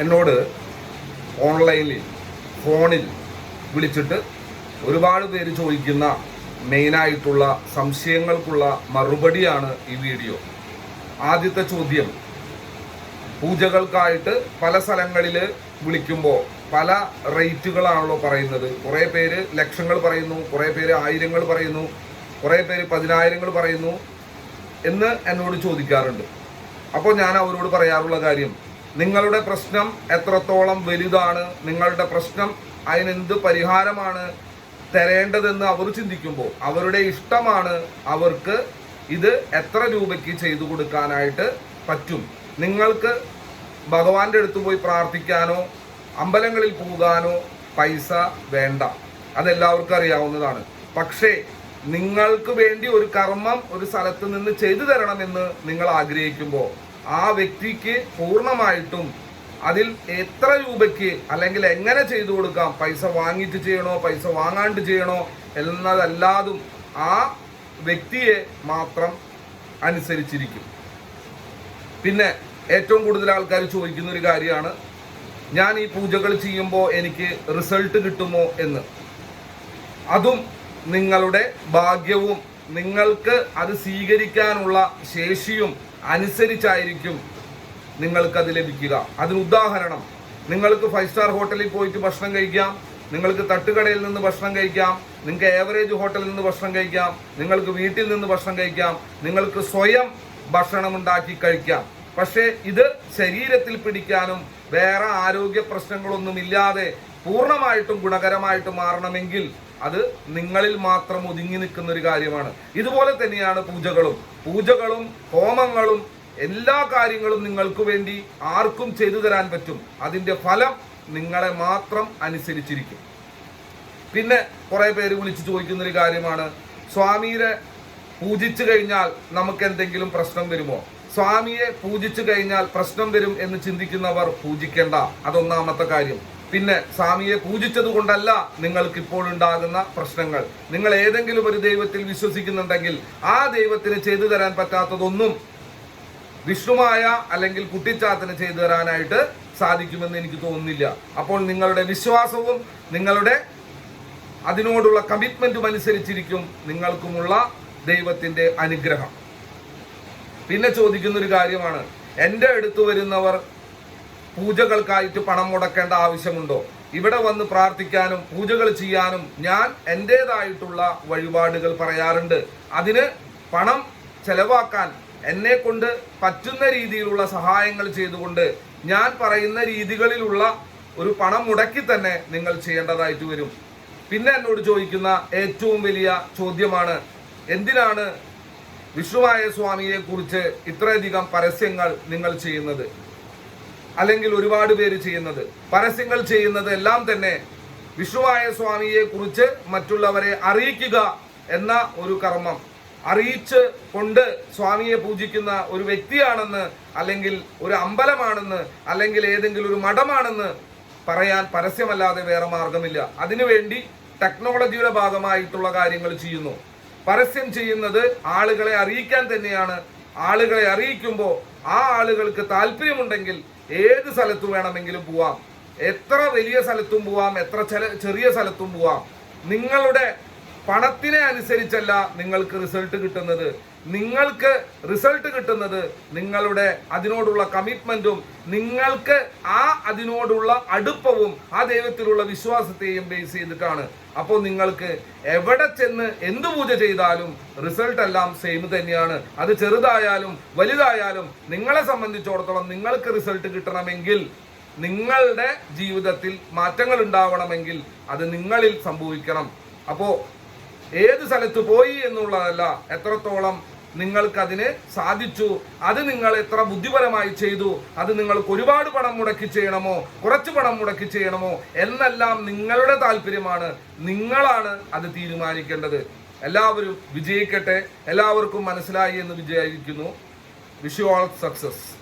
എന്നോട് ഓൺലൈനിൽ ഫോണിൽ വിളിച്ചിട്ട് ഒരുപാട് പേര് ചോദിക്കുന്ന മെയിനായിട്ടുള്ള സംശയങ്ങൾക്കുള്ള മറുപടിയാണ് ഈ വീഡിയോ ആദ്യത്തെ ചോദ്യം പൂജകൾക്കായിട്ട് പല സ്ഥലങ്ങളിൽ വിളിക്കുമ്പോൾ പല റേറ്റുകളാണല്ലോ പറയുന്നത്. കുറേ പേര് ലക്ഷങ്ങൾ പറയുന്നു കുറേ പേര് ആയിരങ്ങൾ പറയുന്നു കുറേ പേര് പതിനായിരങ്ങൾ പറയുന്നു എന്ന് എന്നോട് ചോദിക്കാറുണ്ട്. അപ്പോൾ ഞാൻ അവരോട് പറയാറുള്ള കാര്യം നിങ്ങളുടെ പ്രശ്നം എത്രത്തോളം വലുതാണ് നിങ്ങളുടെ പ്രശ്നം അതിനെന്ത് പരിഹാരമാണ് തരേണ്ടതെന്ന് അവർ ചിന്തിക്കുമ്പോൾ അവരുടെ ഇഷ്ടമാണ് അവർക്ക് ഇത് എത്ര രൂപയ്ക്ക് ചെയ്തു കൊടുക്കാനായിട്ട് പറ്റും. നിങ്ങൾക്ക് ഭഗവാന്റെ അടുത്ത് പോയി പ്രാർത്ഥിക്കാനോ അമ്പലങ്ങളിൽ പോകാനോ പൈസ വേണ്ട. അതെല്ലാവർക്കും അറിയാവുന്നതാണ്. പക്ഷേ നിങ്ങൾക്ക് വേണ്ടി ഒരു കർമ്മം ഒരു സ്ഥലത്ത് നിന്ന് ചെയ്തു തരണമെന്ന് നിങ്ങൾ ആഗ്രഹിക്കുമ്പോൾ ആ വ്യക്തിക്ക് പൂർണമായിട്ടും അതിൽ എത്ര രൂപയ്ക്ക് അല്ലെങ്കിൽ എങ്ങനെ ചെയ്തു കൊടുക്കാം? പൈസ വാങ്ങിയിട്ട് ചെയ്യണോ? പൈസ വാങ്ങാണ്ട് ചെയ്യണോ? എന്നതല്ലാതും ആ വ്യക്തിയെ മാത്രം അനുസരിച്ചിരിക്കും. പിന്നെ ഏറ്റവും കൂടുതൽ ആൾക്കാർ ചോദിക്കുന്ന ഒരു കാര്യമാണ് ഞാൻ ഈ പൂജകൾ ചെയ്യുമ്പോൾ എനിക്ക് റിസൾട്ട് കിട്ടുമോ എന്ന്? അതും നിങ്ങളുടെ ഭാഗ്യവും നിങ്ങൾക്ക് അത് സ്വീകരിക്കാനുള്ള ശേഷിയും അനുസരിച്ചായിരിക്കും നിങ്ങൾക്കത് ലഭിക്കുക. അതിന് ഉദാഹരണം നിങ്ങൾക്ക് ഫൈവ് സ്റ്റാർ ഹോട്ടലിൽ പോയിട്ട് ഭക്ഷണം കഴിക്കാം നിങ്ങൾക്ക് തട്ടുകടയിൽ നിന്ന് ഭക്ഷണം കഴിക്കാം നിങ്ങൾക്ക് ഏവറേജ് ഹോട്ടലിൽ നിന്ന് ഭക്ഷണം കഴിക്കാം നിങ്ങൾക്ക് വീട്ടിൽ നിന്ന് ഭക്ഷണം കഴിക്കാം നിങ്ങൾക്ക് സ്വയം ഭക്ഷണം ഉണ്ടാക്കി കഴിക്കാം. പക്ഷേ ഇത് ശരീരത്തിൽ പിടിക്കാനും വേറെ ആരോഗ്യ പ്രശ്നങ്ങളൊന്നും ഇല്ലാതെ പൂർണമായിട്ടും ഗുണകരമായിട്ട് മാറണമെങ്കിൽ അത് നിങ്ങളിൽ മാത്രം ഒതുങ്ങി നിൽക്കുന്ന ഒരു കാര്യമാണ്. ഇതുപോലെ തന്നെയാണ് പൂജകളും. പൂജകളും ഹോമങ്ങളും എല്ലാ കാര്യങ്ങളും നിങ്ങൾക്ക് വേണ്ടി ആർക്കും ചെയ്തു തരാൻ പറ്റും. അതിന്റെ ഫലം നിങ്ങളെ മാത്രം അനുസരിച്ചിരിക്കും. പിന്നെ കുറെ പേര് വിളിച്ച് ചോദിക്കുന്ന ഒരു കാര്യമാണ്. സ്വാമിയെ പൂജിച്ചു കഴിഞ്ഞാൽ നമുക്ക് എന്തെങ്കിലും പ്രശ്നം വരുമോ? സ്വാമിയെ പൂജിച്ചു കഴിഞ്ഞാൽ പ്രശ്നം വരും എന്ന് ചിന്തിക്കുന്നവർ പൂജിക്കേണ്ട. അതൊന്നാമത്തെ കാര്യം. പിന്നെ സ്വാമിയെ പൂജിച്ചത് കൊണ്ടല്ല നിങ്ങൾക്ക് ഇപ്പോൾ ഉണ്ടാകുന്ന പ്രശ്നങ്ങൾ. നിങ്ങൾ ഏതെങ്കിലും ഒരു ദൈവത്തിൽ വിശ്വസിക്കുന്നുണ്ടെങ്കിൽ ആ ദൈവത്തിന് ചെയ്തു തരാൻ പറ്റാത്തതൊന്നും വിഷ്ണുമായ അല്ലെങ്കിൽ കുട്ടിച്ചാത്തിന് ചെയ്തു തരാനായിട്ട് സാധിക്കുമെന്ന് എനിക്ക് തോന്നുന്നില്ല. അപ്പോൾ നിങ്ങളുടെ വിശ്വാസവും നിങ്ങളുടെ അതിനോടുള്ള കമ്മിറ്റ്മെന്റും അനുസരിച്ചിരിക്കും നിങ്ങൾക്കുമുള്ള ദൈവത്തിന്റെ അനുഗ്രഹം. പിന്നെ ചോദിക്കുന്ന ഒരു കാര്യമാണ്. എന്റെ അടുത്ത് വരുന്നവർ പൂജകൾക്കായിട്ട് പണം മുടക്കേണ്ട ആവശ്യമുണ്ടോ? ഇവിടെ വന്ന് പ്രാർത്ഥിക്കാനും പൂജകൾ ചെയ്യാനും ഞാൻ എന്റെതായിട്ടുള്ള വഴിപാടുകൾ പറയാറുണ്ട്. അതിന് പണം ചെലവാക്കാൻ എന്നെ കൊണ്ട് പറ്റുന്ന രീതിയിലുള്ള സഹായങ്ങൾ ചെയ്തുകൊണ്ട് ഞാൻ പറയുന്ന രീതികളിലുള്ള ഒരു പണം മുടക്കി തന്നെ നിങ്ങൾ ചെയ്യേണ്ടതായിട്ട് വരും. പിന്നെ എന്നോട് ചോദിക്കുന്ന ഏറ്റവും വലിയ ചോദ്യമാണ് എന്തിനാണ് വിഷ്ണുവായ സ്വാമിയെ കുറിച്ച് ഇത്രയധികം പരസ്യങ്ങൾ നിങ്ങൾ ചെയ്യുന്നത്? അല്ലെങ്കിൽ ഒരുപാട് പേര് ചെയ്യുന്നത് പരസ്യങ്ങൾ ചെയ്യുന്നത് എല്ലാം തന്നെ വിഷ്ണുവായ സ്വാമിയെ കുറിച്ച് മറ്റുള്ളവരെ അറിയിക്കുക എന്ന ഒരു കർമ്മം. അറിയിച്ച് കൊണ്ട് സ്വാമിയെ പൂജിക്കുന്ന ഒരു വ്യക്തിയാണെന്ന് അല്ലെങ്കിൽ ഒരു അമ്പലമാണെന്ന് അല്ലെങ്കിൽ ഏതെങ്കിലും ഒരു മഠമാണെന്ന് പറയാൻ പരസ്യമല്ലാതെ വേറെ മാർഗമില്ല. അതിനുവേണ്ടി ടെക്നോളജിയുടെ ഭാഗമായിട്ടുള്ള കാര്യങ്ങൾ ചെയ്യുന്നു. പരസ്യം ചെയ്യുന്നത് ആളുകളെ അറിയിക്കാൻ തന്നെയാണ് ആളുകളെ അറിയിക്കുമ്പോൾ ആ ആളുകൾക്ക് താല്പര്യമുണ്ടെങ്കിൽ ഏത് സ്ഥലത്ത് വേണമെങ്കിലും പോവാം. എത്ര വലിയ സ്ഥലത്തും പോവാം എത്ര ചെറിയ സ്ഥലത്തും പോവാം. നിങ്ങളുടെ പണത്തിനെ അനുസരിച്ചല്ല നിങ്ങൾക്ക് റിസൾട്ട് കിട്ടുന്നത്. നിങ്ങൾക്ക് റിസൾട്ട് കിട്ടുന്നത് നിങ്ങളുടെ അതിനോടുള്ള കമ്മിറ്റ്മെന്റും നിങ്ങൾക്ക് ആ അതിനോടുള്ള അടുപ്പവും ആ ദൈവത്തിലുള്ള വിശ്വാസത്തെയും ബേസ് ചെയ്തിട്ടാണ്. അപ്പോൾ നിങ്ങൾക്ക് എവിടെ ചെന്ന് എന്ത് പൂജ ചെയ്താലും റിസൾട്ട് എല്ലാം സെയിം തന്നെയാണ്. അത് ചെറുതായാലും വലുതായാലും നിങ്ങളെ സംബന്ധിച്ചിടത്തോളം നിങ്ങൾക്ക് റിസൾട്ട് കിട്ടണമെങ്കിൽ നിങ്ങളുടെ ജീവിതത്തിൽ മാറ്റങ്ങൾ ഉണ്ടാവണമെങ്കിൽ അത് നിങ്ങളിൽ സംഭവിക്കണം. അപ്പോ ഏത് സ്ഥലത്ത് പോയി എന്നുള്ളതല്ല. എത്രത്തോളം നിങ്ങൾക്കതിന് സാധിച്ചു? അത് നിങ്ങൾ എത്ര ബുദ്ധിപരമായി ചെയ്തു? അത് നിങ്ങൾക്ക് ഒരുപാട് പണം മുടക്കി ചെയ്യണമോ? കുറച്ച് പണം മുടക്കി ചെയ്യണമോ? എന്നെല്ലാം നിങ്ങളുടെ താല്പര്യമാണ്. നിങ്ങളാണ് അത് തീരുമാനിക്കേണ്ടത്. എല്ലാവരും വിജയിക്കട്ടെ. എല്ലാവർക്കും മനസ്സിലായി എന്ന് വിചാരിക്കുന്നു. Vishu all success